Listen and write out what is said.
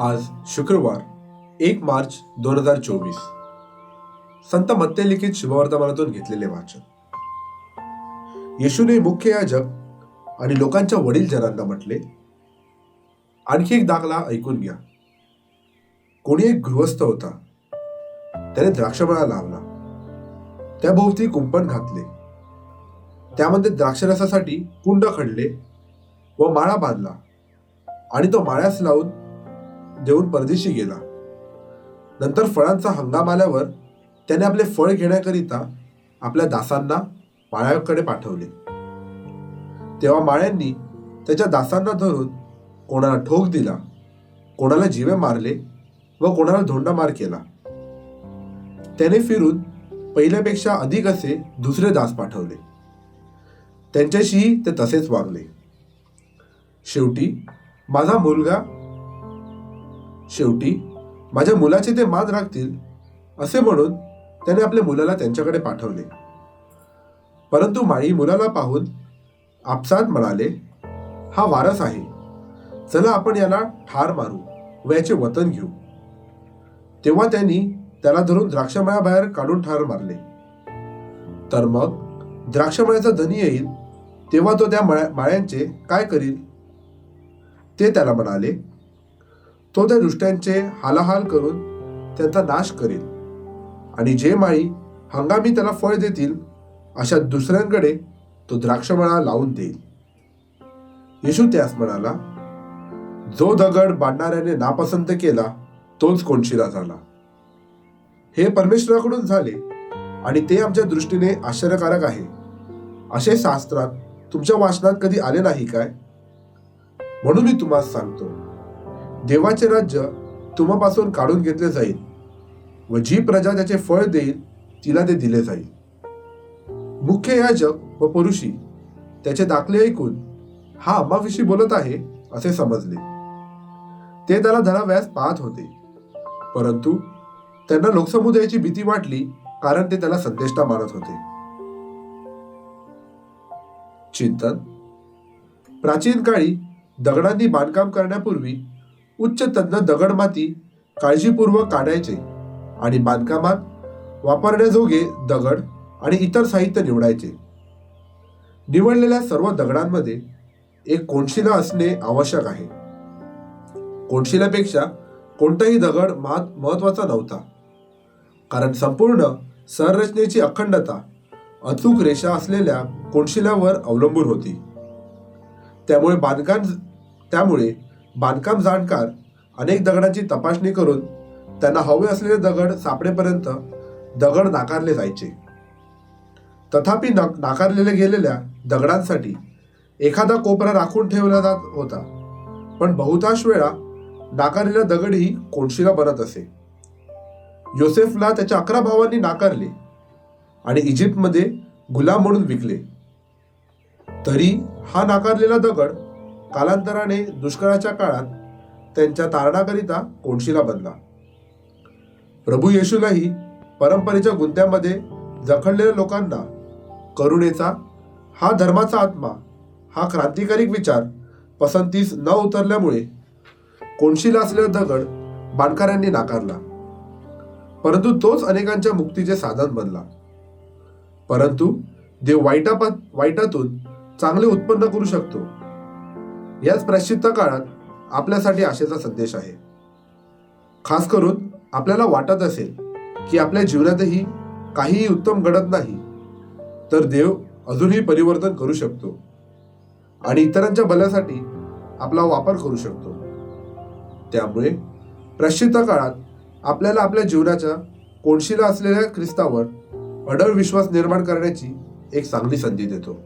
आज शुक्रवार एक मार्च दोन हजार चोवीस. संत मत्ते लिखित शुभवर्तमानातून घेतलेले वाचन. येशूने मुख्य याजक आणि लोकांच्या वडील जनांना म्हटले आणखी एक दाखला ऐकून घ्या. कोणी एक गृहस्थ होता. त्याने द्राक्षमळा लावला. त्याभोवती कुंपण घातले. त्यामध्ये द्राक्षरसासाठी कुंड खणले व माळा बांधला आणि तो माळ्यास लावून देऊन परदेशी गेला. नंतर फळांचा हंगाम आल्यावर त्याने आपले फळ घेण्याकरिता आपल्या दासांना माळ्याकडे पाठवले. तेव्हा माळ्यांनी त्याच्या दासांना धरून कोणाला ठोक दिला कोणाला जीवे मारले व कोणाला धोंडामार केला. त्याने फिरून पहिल्यापेक्षा अधिक असे दुसरे दास पाठवले. त्यांच्याशीही ते तसेच वागले. शेवटी माझा मुलगा शेवटी माझ्या मुलाचे ते मान राखतील असे म्हणून त्याने आपल्या मुलाला त्यांच्याकडे पाठवले. परंतु माळी मुलाला पाहून आपसात म्हणाले हा वारस आहे. चला आपण याला ठार मारू व याचे वतन घेऊ. तेव्हा त्यांनी त्याला धरून द्राक्षमळ्याबाहेर काढून ठार मारले. तर मग द्राक्षमळ्याचा धनी येईल तेव्हा तो त्या मळ्या माळ्यांचे काय करील? ते त्याला म्हणाले तो त्या दुष्ट्यांचे हालाहाल करून त्यांचा नाश करेल. आणि जे माळी हंगामी त्याला फळ देतील अशा दुसऱ्यांकडे तो द्राक्षमळा लावून देईल. येशू त्यास म्हणाला जो दगड बांधणाऱ्याने नापसंत केला तोच कोणशिला झाला. हे परमेश्वराकडून झाले आणि ते आमच्या दृष्टीने आश्चर्यकारक आहे. असे शास्त्रात तुमच्या वाचनात कधी आले नाही काय? म्हणून मी तुम्हाला सांगतो देवाचे राज्य तुम्हापासून काढून घेतले जाईल व जी प्रजा त्याचे फळ देईल तिला ते दिले जाईल. मुख्य याजक व पुरुषी त्याचे दाखले ऐकून हा आम्हाविषयी बोलत आहे असे समजले. ते त्याला धराव्यास पाहत होते. परंतु त्यांना लोकसमुदायाची भीती वाटली कारण ते त्याला संदेष्टा मानत होते. चिंतन. प्राचीन काळी दगडांनी बांधकाम करण्यापूर्वी उच्च तज्ञ दगडमाती काळजीपूर्वक काढायचे आणि बांधकामात वापरण्याजोगे दगड आणि इतर साहित्य निवडायचे. निवडलेल्या सर्व दगडांमध्ये एक कोणशिला असणे आवश्यक आहे. कोणशिल्यापेक्षा कोणताही दगड महत् महत्त्वाचा नव्हता. कारण संपूर्ण संरचनेची अखंडता अचूक रेषा असलेल्या कोणशिल्यावर अवलंबून होती. त्यामुळे बांधकाम त्यामुळे बांधकाम जाणकार अनेक दगडांची तपासणी करून त्यांना हवे असलेले दगड सापडेपर्यंत दगड नाकारले जायचे. तथापि नक नाकारलेल्या गेलेल्या दगडांसाठी एखादा कोपरा राखून ठेवला जात होता. पण बहुतांश वेळा नाकारलेला दगडही कोणशीला बनत असे. योसेफला त्याच्या अकरा भावांनी नाकारले आणि इजिप्तमध्ये गुलाम म्हणून विकले. तरी हा नाकारलेला दगड कालांतराने दुष्काळाच्या काळात त्यांच्या तारणाकरिता कोणशीला बनला प्रभू येशूलाही परंपरेच्या गुंत्यामध्ये जखडलेल्या लोकांना करुणेचा हा धर्माचा आत्मा हा क्रांतिकारिक विचार पसंतीस न उतरल्यामुळे कोणशीला असलेला दगड बांधकारांनी नाकारला. परंतु तोच अनेकांच्या मुक्तीचे साधन बनला. परंतु देव वाईटापात वाईटातून चांगले उत्पन्न करू शकतो. याच प्राश्चित्त काळात आपल्यासाठी आशेचा संदेश आहे. खास करून आपल्याला वाटत असेल की आपल्या जीवनातही काहीही उत्तम घडत नाही तर देव अजूनही परिवर्तन करू शकतो आणि इतरांच्या भल्यासाठी आपला वापर करू शकतो. त्यामुळे प्राश्चित्त काळात आपल्याला आपल्या जीवनाच्या कोणशीला असलेल्या ख्रिस्तावर अडळ विश्वास निर्माण करण्याची एक चांगली संधी देतो.